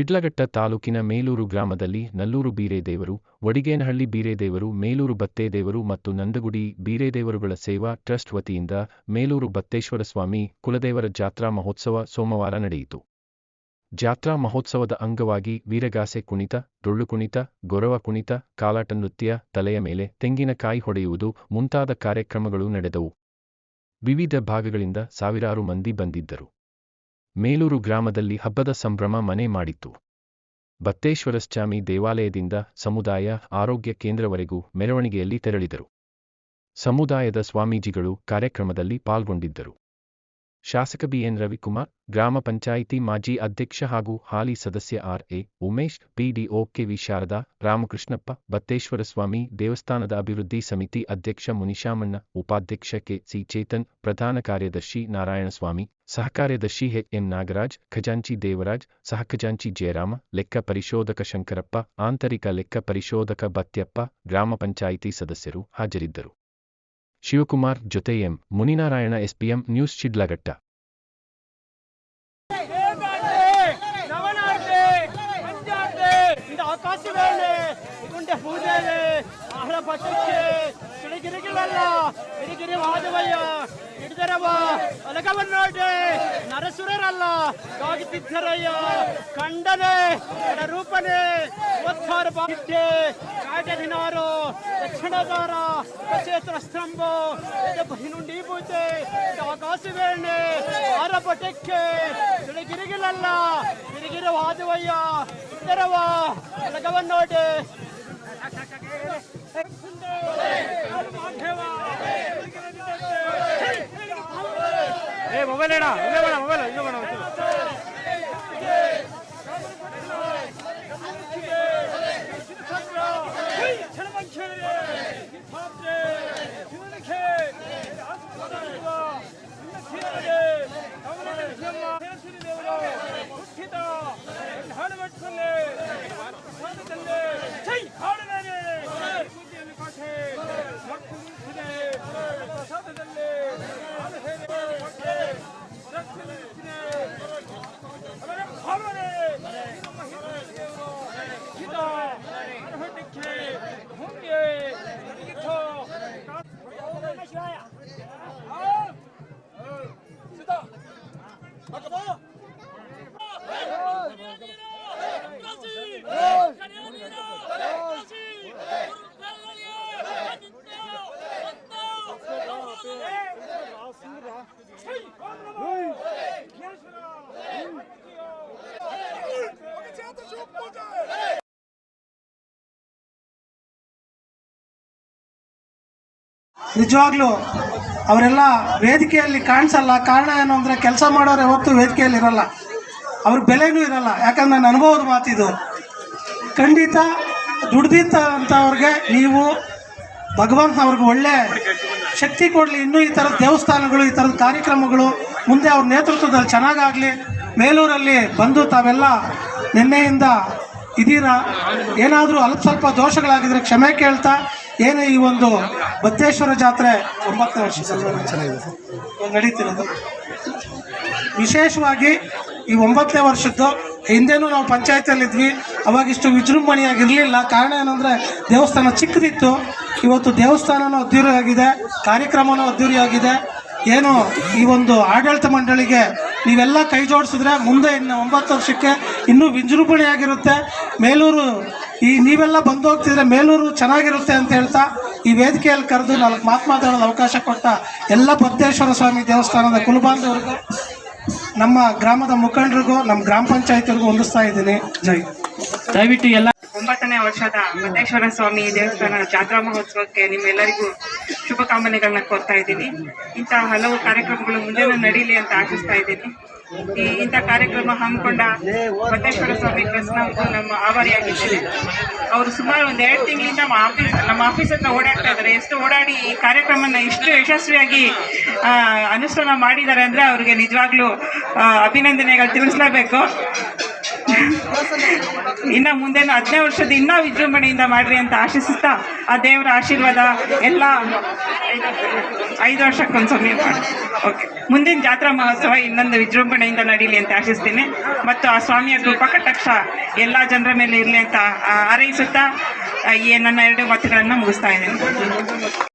ಶಿಡ್ಲಘಟ್ಟ ತಾಲೂಕಿನ ಮೇಲೂರು ಗ್ರಾಮದಲ್ಲಿ ನಲ್ಲೂರು ಬೀರೇದೇವರು, ವಡಿಗೇನಹಳ್ಳಿ ಬೀರೇದೇವರು, ಮೇಲೂರು ಬತ್ತೇದೇವರು ಮತ್ತು ನಂದಗುಡಿ ಬೀರೇದೇವರುಗಳ ಸೇವಾ ಟ್ರಸ್ಟ್ ವತಿಯಿಂದ ಮೇಲೂರು ಬತ್ತೇಶ್ವರ ಸ್ವಾಮಿ ಕುಲದೇವರ ಜಾತ್ರಾ ಮಹೋತ್ಸವ ಸೋಮವಾರ ನಡೆಯಿತು. ಜಾತ್ರಾ ಮಹೋತ್ಸವದ ಅಂಗವಾಗಿ ವೀರಗಾಸೆ ಕುಣಿತ, ಡೊಳ್ಳು ಕುಣಿತ, ಗೊರವ ಕುಣಿತ, ಕಾಲಾಟ ನೃತ್ಯ, ತಲೆಯ ಮೇಲೆ ತೆಂಗಿನಕಾಯಿ ಹೊಡೆಯುವುದು ಮುಂತಾದ ಕಾರ್ಯಕ್ರಮಗಳು ನಡೆದವು. ವಿವಿಧ ಭಾಗಗಳಿಂದ ಸಾವಿರಾರು ಮಂದಿ ಬಂದಿದ್ದರು. ಮೇಲೂರು ಗ್ರಾಮದಲ್ಲಿ ಹಬ್ಬದ ಸಂಭ್ರಮ ಮನೆ ಮಾಡಿತ್ತು. ಬತ್ತೇಶ್ವರಸ್ವಾಮಿ ದೇವಾಲಯದಿಂದ ಸಮುದಾಯ, ಆರೋಗ್ಯ ಕೇಂದ್ರವರೆಗೂ ಮೆರವಣಿಗೆಯಲ್ಲಿ ತೆರಳಿದರು. ಸಮುದಾಯದ ಸ್ವಾಮೀಜಿಗಳು ಕಾರ್ಯಕ್ರಮದಲ್ಲಿ ಪಾಲ್ಗೊಂಡಿದ್ದರು. ಶಾಸಕ ಬಿಎನ್ ರವಿಕುಮಾರ್, ಗ್ರಾಮ ಪಂಚಾಯಿತಿ ಮಾಜಿ ಅಧ್ಯಕ್ಷ ಹಾಗೂ ಹಾಲಿ ಸದಸ್ಯ R A Umesh, PDO KV Sharada, Ramakrishnappa, Batteshwaraswamy, ದೇವಸ್ಥಾನದ ಅಭಿವೃದ್ಧಿ ಸಮಿತಿ ಅಧ್ಯಕ್ಷ ಮುನಿಶಾಮಣ್ಣ, ಉಪಾಧ್ಯಕ್ಷ ಕೆ ಸಿ ಚೇತನ್, ಪ್ರಧಾನ ಕಾರ್ಯದರ್ಶಿ ನಾರಾಯಣಸ್ವಾಮಿ, ಸಹಕಾರ್ಯದರ್ಶಿ ಎಂ ನಾಗರಾಜ್, ಖಜಾಂಚಿ ದೇವರಾಜ್, ಸಹಖಜಾಂಚಿ ಜಯರಾಮ, ಲೆಕ್ಕ ಪರಿಶೋಧಕ ಶಂಕರಪ್ಪ, ಆಂತರಿಕ ಲೆಕ್ಕ ಪರಿಶೋಧಕ ಬತ್ಯಪ್ಪ, ಗ್ರಾಮ ಪಂಚಾಯಿತಿ ಸದಸ್ಯರು ಹಾಜರಿದ್ದರು. ಶಿವಕುಮಾರ್ ಜೊತೆ M Muninarayana SPM news Shidlaghatta ನವನಾರ್ತೆ ಪಂಚಾರ್ತೆ ಇದು ಆಕಾಶವೇಳೆ ಇದುಂಡೆ ಪೂಜೆಲೆ ಆಹ್ಲ ಪಟ್ಟಕ್ಕೆ ಗಿರಿಗಿರಿಗಳಲ್ಲ ಗಿರಿಗಿರಿ ಮಾಧವಯ್ಯ ಹಿಡಿದರವ ಅಲಗವನ್ನೋಟೆ ನರಸುರರಲ್ಲ ಕಾಗಿತ್ತಿದ್ದರಯ್ಯ ಕಂಡನೆ ರೂಪನೆ ಒತ್ತಾರ ಬಾಗಿದ್ದೆ ಕಾಯ್ದದಿನಾರು ದಕ್ಷಿಣದಾರ ಕ್ಷೇತ್ರ ಸ್ತಂಭ ಬಹಿನುಂಡಿ ಪೂಜೆ, ಇದು ಆಕಾಶವೇಣೆ ಆರಪಟಕ್ಕೆ ಪಟಕ್ಕೆ ಗಿರಿಗಿರ ವಾದವಯ್ಯ ಇದ್ದರವ ಅಲಗವನ್ನೋಟೆ ಏ, ಮೊಬೈಲ್ ಹೇಳ ಮೊಬೈಲ್, ಇಲ್ಲೇ Kalimantan! Kalimantan! ನಿಜವಾಗ್ಲೂ ಅವರೆಲ್ಲ ವೇದಿಕೆಯಲ್ಲಿ ಕಾಣಿಸಲ್ಲ. ಕಾರಣ ಏನು ಅಂದರೆ ಕೆಲಸ ಮಾಡೋರು ಯಾವತ್ತೂ ವೇದಿಕೆಯಲ್ಲಿ ಇರಲ್ಲ. ಅವ್ರ ಬೆಲೆನೂ ಇರಲ್ಲ. ಯಾಕಂದ್ರೆ ನನ್ನ ಅನುಭವದ ಮಾತಿದು ಖಂಡಿತ ದುಡ್ದಿದ್ದ ಅಂಥವ್ರಿಗೆ ನೀವು ಭಗವಂತ ಅವ್ರಿಗೆ ಒಳ್ಳೆ ಶಕ್ತಿ ಕೊಡಲಿ. ಇನ್ನೂ ಈ ಥರದ ದೇವಸ್ಥಾನಗಳು, ಈ ಥರದ ಕಾರ್ಯಕ್ರಮಗಳು ಮುಂದೆ ಅವ್ರ ನೇತೃತ್ವದಲ್ಲಿ ಚೆನ್ನಾಗಾಗಲಿ. ಮೇಲೂರಲ್ಲಿ ಬಂದು ತಾವೆಲ್ಲ ನಿನ್ನೆಯಿಂದ ಇದೀರಾ? ಏನಾದರೂ ಅಲ್ಪ ಸ್ವಲ್ಪ ದೋಷಗಳಾಗಿದ್ರೆ ಕ್ಷಮೆ ಕೇಳ್ತಾ ಏನು ಈ ಒಂದು ಬತ್ತೇಶ್ವರ ಜಾತ್ರೆ ಒಂಬತ್ತನೇ ವರ್ಷ ಚೆನ್ನಾಗಿದೆ ನಡೀತಿರೋದು. ವಿಶೇಷವಾಗಿ ಈ ಒಂಬತ್ತನೇ ವರ್ಷದ್ದು ಹಿಂದೆನೂ ನಾವು ಪಂಚಾಯತಿಯಲ್ಲಿ ಇದ್ವಿ ಅವಾಗ ಇಷ್ಟು ವಿಜೃಂಭಣೆಯಾಗಿರಲಿಲ್ಲ. ಕಾರಣ ಏನಂದರೆ ದೇವಸ್ಥಾನ ಚಿಕ್ಕದಿತ್ತು. ಇವತ್ತು ದೇವಸ್ಥಾನನೂ ಅದ್ದೂರಿಯಾಗಿದೆ ಕಾರ್ಯಕ್ರಮನೂ ಅದ್ದೂರಿಯಾಗಿದೆ ಏನು ಈ ಒಂದು ಆಡಳಿತ ಮಂಡಳಿಗೆ ನೀವೆಲ್ಲ ಕೈ ಜೋಡಿಸಿದ್ರೆ ಮುಂದೆ ಇನ್ನು ಒಂಬತ್ತು ವರ್ಷಕ್ಕೆ ಇನ್ನೂ ವಿಜೃಂಭಣೆಯಾಗಿರುತ್ತೆ. ಮೇಲೂರು ಈ ನೀವೆಲ್ಲ ಬಂದು ಹೋಗ್ತಿದ್ರೆ ಮೇಲೂರು ಚೆನ್ನಾಗಿರುತ್ತೆ ಅಂತ ಹೇಳ್ತಾ ಈ ವೇದಿಕೆಯಲ್ಲಿ ಕರೆದು ನಾಲ್ಕು ಮಾತು ಮಾತಾಡಲು ಅವಕಾಶ ಕೊಟ್ಟ ಎಲ್ಲ ಬದ್ದೇಶ್ವರ ಸ್ವಾಮಿ ದೇವಸ್ಥಾನದ ಕುಲಬಾಂಧವರಿಗೂ, ನಮ್ಮ ಗ್ರಾಮದ ಮುಖಂಡರಿಗೂ, ನಮ್ಮ ಗ್ರಾಮ ಪಂಚಾಯತಿಗೂ ಹೊಂದಿಸ್ತಾ ಇದ್ದೀನಿ. ಜೈ. ದಯವಿಟ್ಟು ಎಲ್ಲ ಒಂಬತ್ತನೇ ವರ್ಷದ ಬದ್ದೇಶ್ವರ ಸ್ವಾಮಿ ದೇವಸ್ಥಾನ ಜಾತ್ರಾ ಮಹೋತ್ಸವಕ್ಕೆ ನಿಮ್ಮೆಲ್ಲರಿಗೂ ಶುಭಕಾಮನೆಗಳನ್ನ ಕೋರ್ತಾ ಇದ್ದೀನಿ. ಇಂತಹ ಹಲವು ಕಾರ್ಯಕ್ರಮಗಳು ಮುಂದೆನೂ ನಡೀಲಿ ಅಂತ ಆಶಿಸ್ತಾ ಇದ್ದೀನಿ. ಈ ಇಂಥ ಕಾರ್ಯಕ್ರಮ ಹಮ್ಮಿಕೊಂಡ ಬದ್ದೇಶ್ವರ ಸ್ವಾಮಿ ಟ್ರಸ್ಟ್ ನಾವು ನಮ್ಮ ಆಭಾರಿಯಾಗಿದ್ದೇನೆ ಅವರು ಸುಮಾರು ಒಂದು ಎರಡು ತಿಂಗಳಿಂದ ನಮ್ಮ ಆಫೀಸ್ ನಮ್ಮ ಆಫೀಸ್ ಹತ್ರ ಓಡಾಡ್ತಾ ಇದ್ದಾರೆ. ಎಷ್ಟು ಓಡಾಡಿ ಈ ಕಾರ್ಯಕ್ರಮನ ಇಷ್ಟು ಯಶಸ್ವಿಯಾಗಿ ಅನುಷ್ಠಾನ ಮಾಡಿದ್ದಾರೆ ಅಂದರೆ ಅವ್ರಿಗೆ ನಿಜವಾಗ್ಲೂ ಅಭಿನಂದನೆಗಳು ತಿಳಿಸ್ಲೇಬೇಕು. ಇನ್ನ ಮುಂದೆ ಹದಿನೈದು ವರ್ಷದ ಇನ್ನೂ ವಿಜೃಂಭಣೆಯಿಂದ ಮಾಡ್ರಿ ಅಂತ ಆಶಿಸುತ್ತಾ, ಆ ದೇವರ ಆಶೀರ್ವಾದ ಎಲ್ಲ ಐದು ವರ್ಷಕ್ಕೊಂದ್ಸೊಮ್ಮೆ ಓಕೆ ಮುಂದಿನ ಜಾತ್ರಾ ಮಹೋತ್ಸವ ಇನ್ನೊಂದು ವಿಜೃಂಭಣೆಯಿಂದ ನಡೀಲಿ ಅಂತ ಆಶಿಸ್ತೀನಿ. ಮತ್ತು ಆ ಸ್ವಾಮಿಯ ಕೃಪಾ ಕಟಾಕ್ಷ ಎಲ್ಲ ಜನರ ಮೇಲೆ ಇರಲಿ ಅಂತ ಹಾರೈಸುತ್ತಾ ಈ ನನ್ನ ಎರಡು ಮಾತುಗಳನ್ನು ಮುಗಿಸ್ತಾ ಇದ್ದೀನಿ.